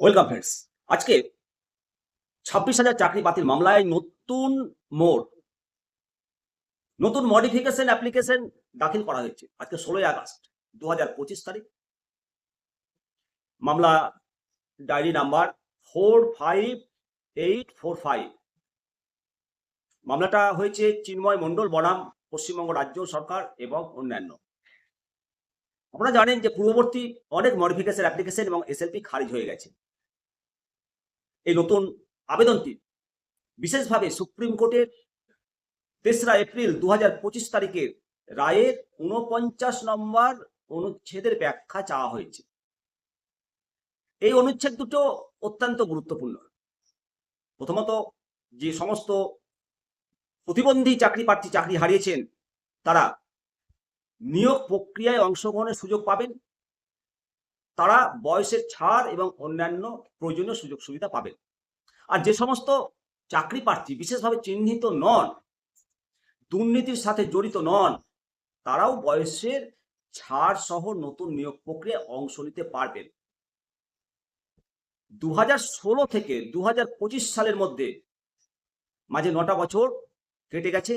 Welcome friends আজকে ছাব্বিশ হাজার চাকরি বাতিল মামলায় নতুন মোড়, নতুন মডিফিকেশন অ্যাপ্লিকেশন দাখিল করা হয়েছে। আজকে ষোলোই আগস্ট দু হাজার পঁচিশ তারিখ। মামলা diary number four five eight four five মামলাটা হয়েছে চিন্ময় মণ্ডল, বনাম, পশ্চিমবঙ্গ রাজ্য সরকার এবং অন্যান্য। আপনারা জানেন যে পূর্ববর্তী অনেক মডিফিকেশন অ্যাপ্লিকেশন এবং এসএলপি খারিজ হয়ে গেছে। এই নতুন আবেদনটি বিশেষভাবে সুপ্রিম কোর্টের তেসরা এপ্রিল দু হাজার পঁচিশ তারিখের রায়ের উনপঞ্চাশ নম্বর অনুচ্ছেদের ব্যাখ্যা চাওয়া হয়েছে। এই অনুচ্ছেদ দুটো অত্যন্ত গুরুত্বপূর্ণ। প্রথমত, যে সমস্ত প্রতিবন্ধী চাকরি প্রার্থী চাকরি হারিয়েছেন, তারা নিয়োগ প্রক্রিয়ায় অংশগ্রহণের সুযোগ পাবেন। তারা বয়সের ছাড় এবং অন্যান্য প্রয়োজনীয় সুযোগ সুবিধা পাবেন। আর যে সমস্ত চাকরি প্রার্থী বিশেষভাবে চিহ্নিত নন, দুর্নীতির সাথে জড়িত নন, তারাও বয়সের ছাড় সহ নতুন নিয়োগ প্রক্রিয়ায় অংশ নিতে পারবেন। দু থেকে দু সালের মধ্যে মাঝে নটা বছর কেটে গেছে।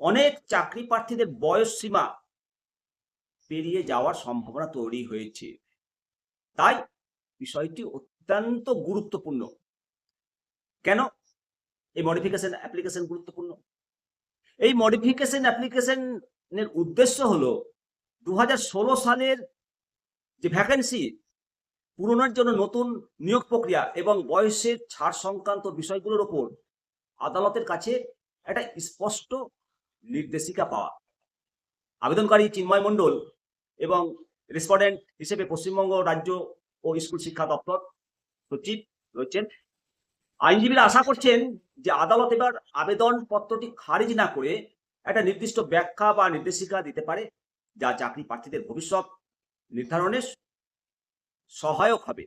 অনেক চাকরি প্রার্থীদের বয়স সীমা পেরিয়ে যাওয়ার সম্ভাবনা তৈরি হয়েছে। তাই বিষয়টি অত্যন্ত গুরুত্বপূর্ণ। কেন? এই মডিফিকেশন অ্যাপ্লিকেশন গুরুত্বপূর্ণ। এই মডিফিকেশন অ্যাপ্লিকেশনের উদ্দেশ্য হলো দু হাজার ষোলো সালের যে ভ্যাকেন্সি পূরণের জন্য নতুন নিয়োগ প্রক্রিয়া এবং বয়সের ছাড় সংক্রান্ত বিষয়গুলোর ওপর আদালতের কাছে একটা স্পষ্ট নির্দেশিকা পাওয়া। আবেদনকারী চিন্ময় মণ্ডল এবং রেসপন্ডেন্ট হিসেবে পশ্চিমবঙ্গ রাজ্য ও স্কুল শিক্ষা দপ্তর সচিব রয়েছেন। আইনজীবীরা আশা করছেন যে আদালত এবার আবেদন পত্রটি খারিজ না করে একটা নির্দিষ্ট ব্যাখ্যা বা নির্দেশিকা দিতে পারে, যা চাকরি প্রার্থীদের ভবিষ্যৎ নির্ধারণে সহায়ক হবে।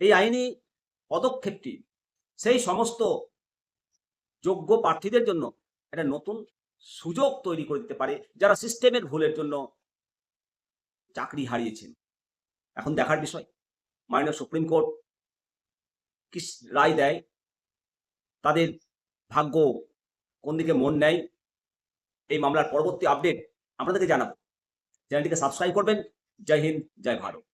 এই আইনি পদক্ষেপটি সেই সমস্ত যোগ্য প্রার্থীদের জন্য একটা নতুন সুযোগ তৈরি করে দিতে পারে, যারা সিস্টেমের ভুলের জন্য চাকরি হারিয়েছেন। এখন দেখার বিষয়, মাননীয় সুপ্রিম কোর্ট কি রায় দেয়? তাদের ভাগ্য কোন দিকে মন নেয়? এই মামলার পরবর্তী আপডেট আপনাদেরকে জানাব। চ্যানেলটিকে সাবস্ক্রাইব করবেন। জয় হিন্দ, জয় ভারত।